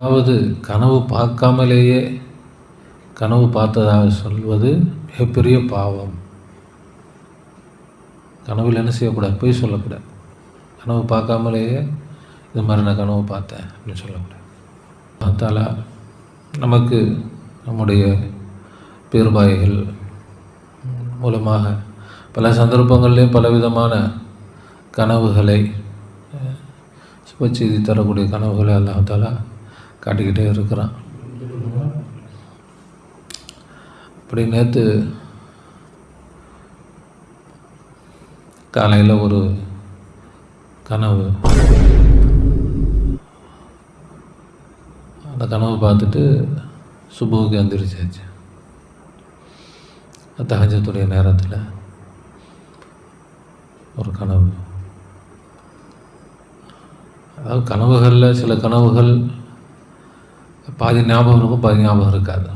அதாவது கனவு பார்க்காமலேயே கனவு பார்த்ததாக சொல்வது மிகப்பெரிய பாவம். கனவில் என்ன செய்யக்கூடாது? போய் சொல்லக்கூடாது. கனவு பார்க்காமலேயே இது மாதிரி நான் கனவு பார்த்தேன் அப்படின்னு சொல்லக்கூடாது. பார்த்தாலா நமக்கு நம்முடைய பேர்பாய்கள் மூலமாக பல சந்தர்ப்பங்கள்லேயும் பலவிதமான கனவுகளை சுப செய்தி தரக்கூடிய கனவுகளை அல்லாஹாலா காட்டிக்கிட்டே இருக்கிறான். அப்படி நேற்று காலையில் ஒரு கனவு. அந்த கனவு பார்த்துட்டு சுபுவுக்கு எந்திரிச்சாச்சு. தகஜத்துடைய நேரத்தில் ஒரு கனவு. அதாவது கனவுகளில் சில கனவுகள் பாதி ஞாபகம் இருக்கும் பாதி ஞாபகம் இருக்காது.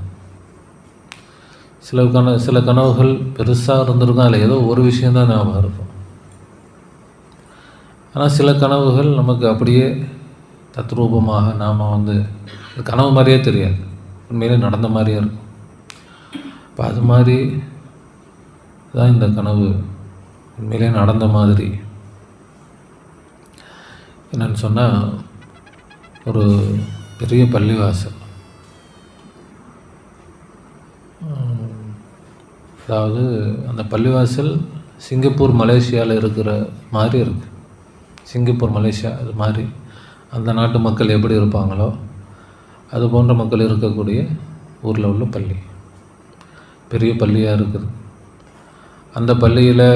சில கன சில கனவுகள் பெருசாக இருந்திருக்கும் அதில் ஏதோ ஒரு விஷயந்தான் ஞாபகம் இருக்கும். ஆனால் சில கனவுகள் நமக்கு அப்படியே தத்ரூபமாக நாம் வந்து கனவு மாதிரியே தெரியாது. உண்மையிலே நடந்த மாதிரியே இருக்கும். இப்போ அது மாதிரி தான் இந்த கனவு. உண்மையிலே நடந்த மாதிரி. என்னன்னு சொன்னால் ஒரு பெரிய பள்ளிவாசல். அதாவது அந்த பள்ளிவாசல் சிங்கப்பூர் மலேசியாவில் இருக்கிற மாதிரி இருக்குது சிங்கப்பூர் மலேசியா அது மாதிரி. அந்த நாட்டு மக்கள் எப்படி இருப்பாங்களோ அது போன்ற மக்கள் இருக்கக்கூடிய ஊரில் உள்ள பள்ளி. பெரிய பள்ளியாக இருக்குது. அந்த பள்ளியில்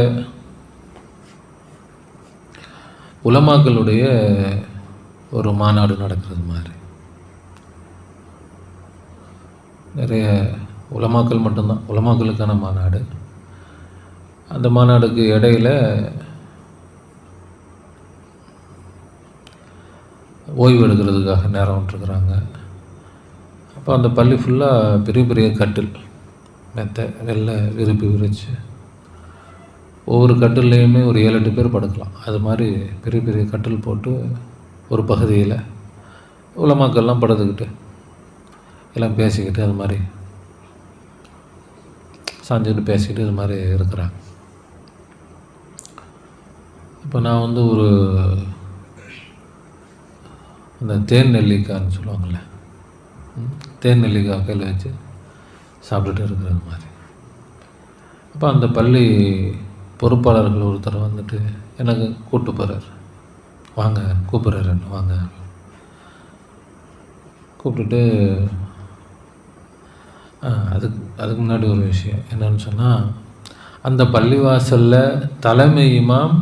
உலமாக்களுடைய ஒரு மாநாடு நடக்கிறது மாதிரி. நிறைய உலமாக்கல் மட்டும்தான். உலமாக்களுக்கான மாநாடு. அந்த மாநாடுக்கு இடையில ஓய்வு எடுக்கிறதுக்காக நேரம் விட்டுருக்குறாங்க. அப்போ அந்த பள்ளி ஃபுல்லாக பெரிய பெரிய கட்டில் மெத்தை வெள்ளை விருப்பி விரிச்சு ஒவ்வொரு கட்டில்லையுமே ஒரு ஏழு எட்டு பேர் படுக்கலாம். அது மாதிரி பெரிய பெரிய கட்டில் போட்டு ஒரு பகுதியில் உலமாக்கள்லாம் படுத்துக்கிட்டு எல்லாம் பேசிக்கிட்டு அது மாதிரி. சாஞ்சுக்கிட்டு பேசிக்கிட்டு இது மாதிரி இருக்கிறாங்க. இப்போ நான் வந்து ஒரு அந்த தேன் நெல்லிக்காய்ன்னு சொல்லுவாங்கள்ல தேன் நெல்லிக்காய் கையில் வச்சு சாப்பிட்டுட்டு இருக்கிறது மாதிரி. அப்போ அந்த பள்ளி பொறுப்பாளர்கள் ஒருத்தர் வந்துட்டு எனக்கு கூப்பிட்டு போகிறார் வாங்க கூப்பிட்றாரு வாங்க. கூப்பிட்டுட்டு அதுக்கு அதுக்கு முன்னாடி ஒரு விஷயம் என்னன்னு சொன்னால் அந்த பள்ளிவாசலில் தலைமை இமாம்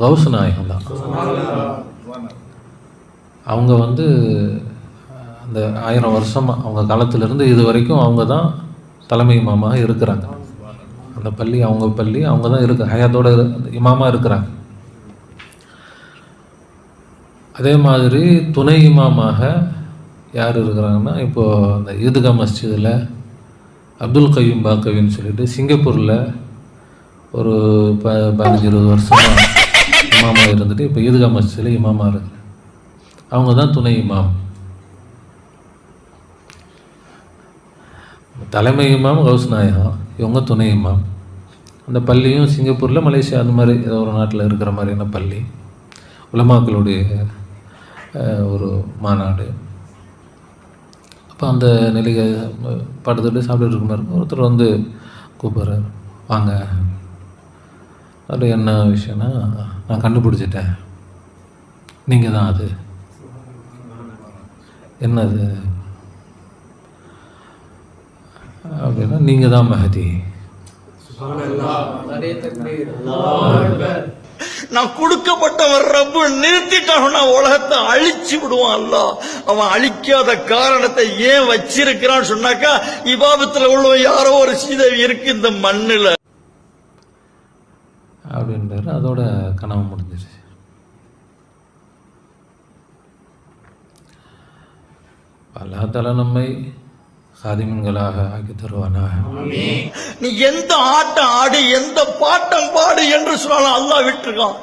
கௌஸ் நாயகம் தான். அவங்க வந்து அந்த ஆயிரம் வருஷமாக அவங்க காலத்திலேருந்து இது வரைக்கும் அவங்க தான் தலைமை இமாமாக இருக்கிறாங்க. அந்த பள்ளி அவங்க பள்ளி அவங்க தான் இருக்க ஹயாத்தோட இமாமாக இருக்கிறாங்க. அதே மாதிரி துணை இமாமாக யார் இருக்கிறாங்கன்னா இப்போது அந்த ஈதுகா மஸ்ஜிதில் அப்துல் கய்யூம் பாக்கவின்னு சொல்லிட்டு சிங்கப்பூரில் ஒரு ப பதினஞ்சு இருபது வருஷமாக இமாமா இருந்துட்டு இப்போ ஈதுகா மஸ்ஜிதில் இமாமாக இருக்கு அவங்க தான் துணை இமாம். தலைமை இமாம் கௌஸ் நாயகம் இவங்க துணை இமாம். அந்த பள்ளியும் சிங்கப்பூரில் மலேசியா அந்த மாதிரி ஏதோ ஒரு நாட்டில் இருக்கிற மாதிரியான பள்ளி. உலமாக்களுடைய ஒரு மாநாடு. அப்போ அந்த நிலையை படுத்துட்டு சாப்பிட்டுட்டு இருக்க மாதிரி இருக்கும். ஒருத்தர் வந்து கூப்பிட்றாரு. வாங்க. அது என்ன விஷயம்னா நான் கண்டுபிடிச்சிட்டேன். நீங்கள் தான் அது. என்னது? அப்படின்னா நீங்கள் தான் மஹதி நான் கொடுக்கப்பட்டவன் ரப்பு நிறுத்திட்டான் உலகத்தை அழிச்சு விடுவான் அல்ல அவன் அழிக்காத காரணத்தை ஏன் வச்சிருக்கிறான்னு சொன்னாக்கா இபாபத்துல உள்ளவன் யாரோ ஒரு சீதேவி இருக்கு இந்த மண்ணுல. அப்படின்றாரு. அதோட கனவு முடிஞ்சிருச்சு. அல்லாஹால நம்மை சாதிமன்களாக ஆக்கி தருவானாக. நீ எந்த ஆட்டம் ஆடு எந்த பாட்டம் பாடு என்று சொன்னாலும் அல்லாஹ் விட்டுருக்கான்.